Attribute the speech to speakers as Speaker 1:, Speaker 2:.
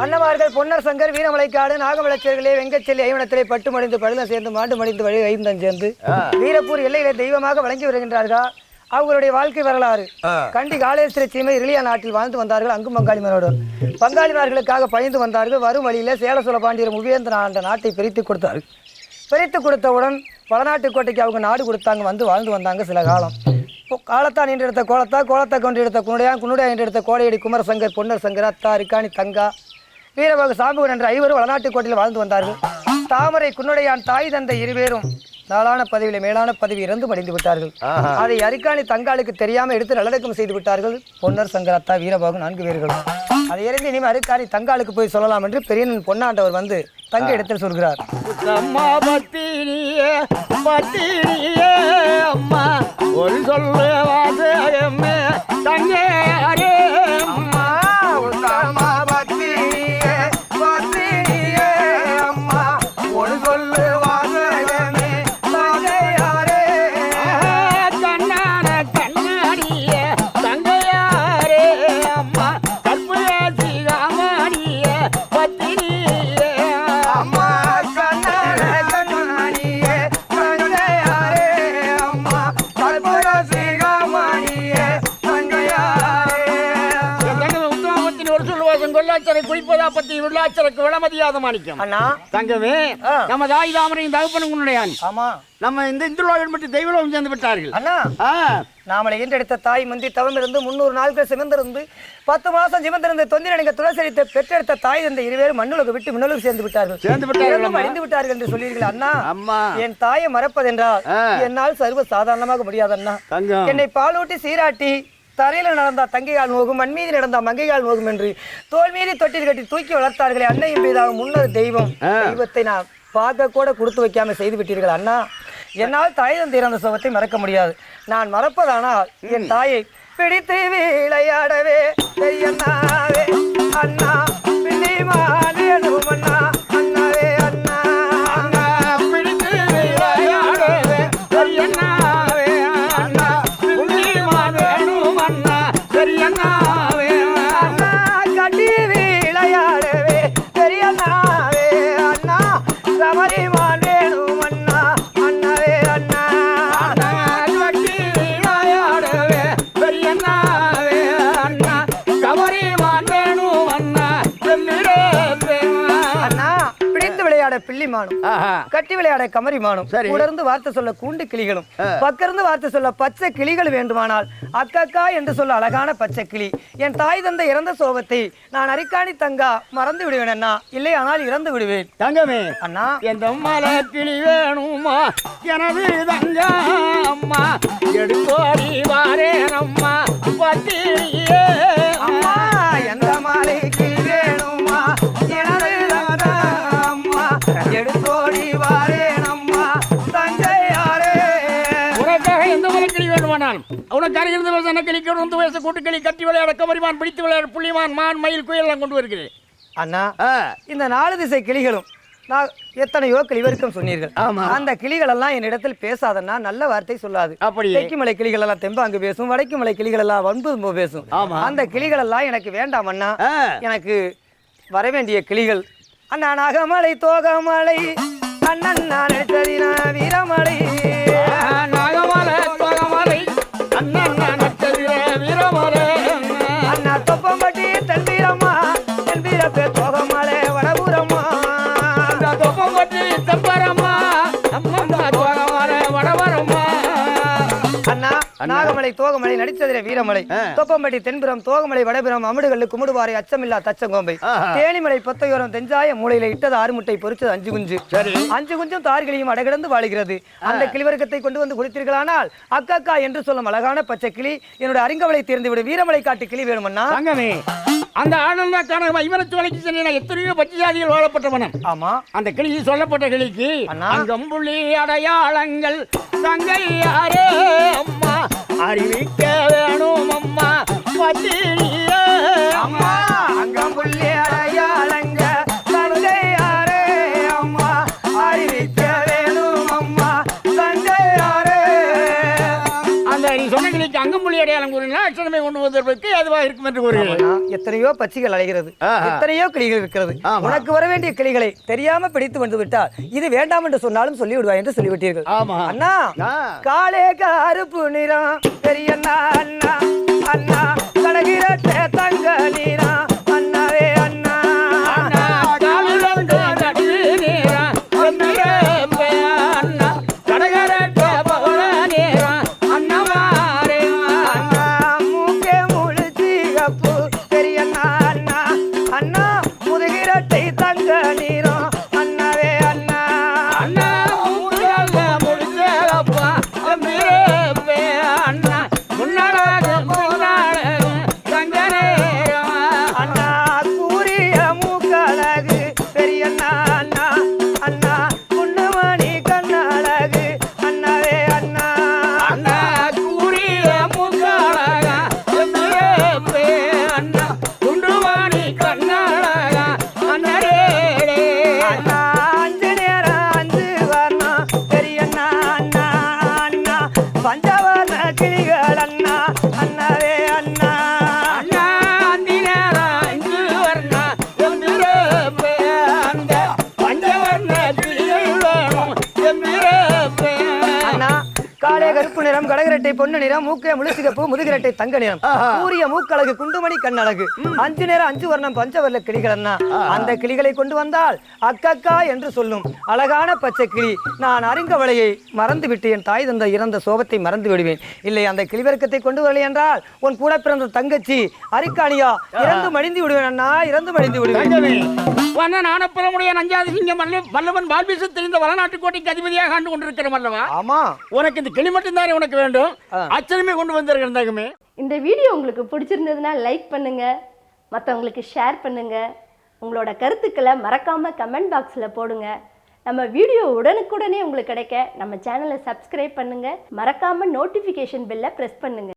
Speaker 1: பொன்னர் சங்கர் வீரமலைக்காடு நாகமலச்சேர்களே வெங்கச்செல்லி ஐவனத்திலே பட்டு மடிந்து பழுதம் சேர்ந்து மாண்டு மடிந்து வழி ஐந்தம் சேர்ந்து வீரப்பூர் எல்லையிலே தெய்வமாக வழங்கி வருகின்றார்கள். அவர்களுடைய வாழ்க்கை வரலாறு. கண்டி காலேஸ்வர சீமை இரிலியா நாட்டில் வாழ்ந்து வந்தார்கள் அங்கும் பங்காளிமாரோடு. பங்காளிமார்களுக்காக பணிந்து வந்தார்கள் வரும் வழியிலே சேல சோழ பாண்டியர் முவேந்திரன் அந்த நாட்டை பிரித்து கொடுத்தார்கள். பிரித்து கொடுத்தவுடன் வடநாட்டு கோட்டைக்கு அவங்க நாடு கொடுத்தாங்க வந்து வாழ்ந்து வந்தாங்க சில காலம். காலத்தான் என்றெடுத்த கோலத்தா கோலத்தை கொண்டு எடுத்த குனுடையா குனுடையா என்றெடுத்த கோடையடி குமரசங்கர் பொன்னர் சங்கர் அத்தா ரிக்காணி தங்கா வீரபாகு சாம்புகன் என்ற ஐவரும் வடநாட்டு கோட்டையில் வாழ்ந்து வந்தார்கள். தாமரை குன்னுடையான் தாய் தந்தை இருவேரும் நாளான பதவியில மேலான பதவி இறந்து மடிந்து விட்டார்கள். அதை அரிக்காணி தங்காளுக்கு தெரியாம எடுத்து நல்லடக்கம் செய்து விட்டார்கள். பொன்னர் சங்கர் அத்தா வீரபாகு நான்கு பேர்களும் அதை இறந்து இனிமே அரிக்காணி தங்காளுக்கு போய் சொல்லலாம் என்று பெரியன் பொன்னாண்டவர் வந்து தங்க இடத்தில் சொல்கிறார்.
Speaker 2: அம்மா ஒரு சொல்லு கொல்லாச்சரை குளிப்பதா பத்தி உள்ளாச்சருக்கு விளமதியாத மாணிக்கம்.
Speaker 1: அண்ணா.
Speaker 2: தங்கமே
Speaker 1: ஆ.
Speaker 2: நம்ம தாய் தாமரையும் தகப்பனும் உன்னுடையான்.
Speaker 1: ஆமா.
Speaker 2: நம்ம இந்த இந்துலோகம் மட்டும் தெய்வலோகம் சேர்ந்து விட்டார்கள்.
Speaker 1: அண்ணா. நாமளை ஈன்றெடுத்த தாய் முந்தி தவம் இருந்து முன்னூறு நாட்கள் சிவந்திருந்து பத்து மாசம் சிவந்திருந்து தொந்திரணிக்க துளசரித்த பெற்றெடுத்த தாய் தந்தை இருவேரும் மண்ணுலக விட்டு மின்னலுக்கு சேர்ந்து விட்டார்கள்.
Speaker 2: சேர்ந்து விட்டார்கள்.
Speaker 1: அழிந்து விட்டார்கள் என்று சொல்வீர்கள் அண்ணா.
Speaker 2: அம்மா.
Speaker 1: என் தாயை மறப்பதென்றால். என்னால் சர்வ சாதாரணமாக முடியாது அண்ணா என்னை பாலூட்டி சீராட்டி தரையில நடந்தா தங்கையால் நோகும் மண் மீது நடந்தா மங்கையால் நோகும் என்று தோல் மீது தொட்டில் கட்டி தூக்கி வளர்த்தார்களே அன்னையும் பெய்தாகும் முன்னர் தெய்வம். தெய்வத்தை நான் பார்க்க கூட கொடுத்து வைக்காம செய்து விட்டீர்கள் அண்ணா. என்னால் தாய் தந்தை இறந்த சுகத்தை மறக்க முடியாது. நான் மறப்பதானால் என் தாயை பிடித்து விளையாடவே பெரியண்ணாவே அண்ணா பிள்ளைமானேனும் அண்ணா. அண்ணாவே அண்ணா.
Speaker 2: அண்ணா பிடித்து விளையாடவே பெரியண்ணாவே
Speaker 1: I'm Lima! பிள்ளிமானும்
Speaker 2: ஆஹா.
Speaker 1: கட்டி விளையாட கமரிமானும்
Speaker 2: சரி.
Speaker 1: உடர்ந்து வார்த்தை சொல்ல கூண்டு கிளிகளும். பக்கிருந்து வார்த்தை சொல்ல பச்சை கிளிகள் வேண்டுமானால் அக்கக்கா என்று சொல்ல அழகான பச்சை கிளி. என் தாய் தந்தை இறந்த சோகத்தை நான் அரிக்காணி தங்கா மறந்து விடுவேன் அண்ணா. இல்லை ஆனால் இறந்து விடுவேன்.
Speaker 2: தங்கமே
Speaker 1: அண்ணா.
Speaker 2: எந்த மலை கிளி வேணுமா? எனது தங்க அம்மா. எடுத்தோடி வாரேனம்மா. பத்திரியே வேணுமானாலும் உனக்கு அருகிருந்து கிளி கொண்டு வயசு கூட்டுக்கிளி கட்டி விளையாட கமரிமான் பிடித்து விளையாட புள்ளிமான் மான் மயில் குயில் எல்லாம் கொண்டு வருகிறேன்
Speaker 1: அண்ணா
Speaker 2: ஆ,
Speaker 1: இந்த நாலு திசை கிளிகளும் நான் எத்தனையோ கிளிவருக்கும் சொன்னீர்கள்
Speaker 2: ஆமா.
Speaker 1: அந்த கிளிகள் எல்லாம் என்னிடத்தில் பேசாதன்னா நல்ல வார்த்தை சொல்லாது
Speaker 2: அப்படி
Speaker 1: தெற்கு மலை கிளிகள் எல்லாம் தெம்பாங்கு பேசும் வடக்கு மலை கிளிகள் எல்லாம் வன்பு பேசும்
Speaker 2: ஆமா.
Speaker 1: அந்த கிளிகள் எல்லாம் எனக்கு வேண்டாம் அண்ணா எனக்கு வர வேண்டிய கிளிகள் அண்ணா நகமலை தோகமலை அண்ணன் நான் வீரமலை
Speaker 2: நாகமலை தோகமலை
Speaker 1: நடித்ததிர வீரமலை. தொப்பம்பட்டி தென்புறம் தோகமலை வடபுறம் அமுடுகல்லு குமுடுவாரை அச்சமில்லா தச்சங்கோம்பை. தேனிமலை பொத்தையோரம் தெஞ்சாய மூலையில இட்டது ஆறு முட்டை பொறிச்சது அஞ்சு குஞ்சு. அஞ்சு குஞ்சும் தார்கிளியும் அடகிடந்து வாழுகிறது. அந்த கிளிவர்க்கத்தை கொண்டு வந்து குடித்தீர்களானால் அக்கா என்று சொல்லும் அழகான பச்சை கிளி என்னோட அறிங்கவளை தேர்ந்து விடும் வீரமலை காட்டு கிளி வேணுமண்ணா?
Speaker 2: அந்த ஆனந்த கனக இவனத்து வலைக்கு சென்ன எத்தனையோ பச்சை ஜாதிகள் வாழப்பட்டவனம்
Speaker 1: ஆமா.
Speaker 2: அந்த கிளி சொல்லப்பட்ட கிளிக்கு
Speaker 1: அண்ணா.
Speaker 2: அங்கம்புள்ளி அடையாளங்கள் தங்கையாரே. எப்படி அடையாளம் கூறினா அச்சனமே கொண்டு வந்ததற்கு அதுவாக இருக்கும் என்று கூறுகிறேன்
Speaker 1: எத்தனையோ பட்சிகள் அலைகிறது. எத்தனையோ கிளிகள் இருக்கிறது. உனக்கு வர வேண்டிய கிளிகளை தெரியாம பிடித்து வந்து விட்டால் இது வேண்டாம் என்று சொன்னாலும் சொல்லி விடுவாய் என்று சொல்லிவிட்டீர்கள்
Speaker 3: ஆமா.
Speaker 1: அண்ணா. காலே கருப்பு நிறம் பெரியண்ணா அண்ணா அண்ணா கடகிரட்ட தங்க நீரா நிறம் கடகரட்டை பொண்ணு நிறம் மூக்கே முழுசிகப்பு முதுகிரட்டை தங்க நிறம். கூறிய மூக்கழகு குண்டுமணி கண்ணழகு. அஞ்சு நேரம் அஞ்சு வர்ணம் பஞ்சவர்ண கிளிகள் அண்ணா அந்த கிளிகளை கொண்டு வந்தால் அக்கக்கா என்று சொல்லும். அழகான பச்சை கிளி. நான் அறிங்கவளையை மறந்து விட்டு என் தாய் தந்த இறந்த சோபத்தை மறந்து விடுவேன். இல்லை அந்த கிளிவர்க்கத்தை கொண்டு வரலை என்றால் உன் கூட பிறந்த தங்கச்சி அரிக்காணியா. இறந்து மடிந்து விடுவேன் அண்ணா. இறந்து மடிந்து விடுவேன்.
Speaker 2: வண்ணன் ஆனப்புறமுடைய நஞ்சாதி சிங்கம் வல்ல- வல்லவன் பால்பீச தெரிந்த வளநாட்டு கோட்டைக்கு அதிபதியாக ஆண்டு கொண்டிருக்கிற அல்லவா?
Speaker 1: ஆமா.
Speaker 2: உனக்கு இந்த கிளி மட்டும்தானே உனக்கு வேண்டும். அச்சனமே கொண்டு வந்திருக்கிற தங்கமே
Speaker 4: இந்த வீடியோ உங்களுக்கு பிடிச்சிருந்ததுன்னா லைக் பண்ணுங்க. மற்றவங்களுக்கு ஷேர் பண்ணுங்க. உங்களோட கருத்துக்களை மறக்காம கமெண்ட் பாக்ஸில் போடுங்க. நம்ம வீடியோ உடனுக்குடனே உங்களுக்கு கிடைக்க நம்ம சேனலை சப்ஸ்கிரைப் பண்ணுங்க. மறக்காம நோட்டிஃபிகேஷன் பெல்லை ப்ரெஸ் பண்ணுங்க.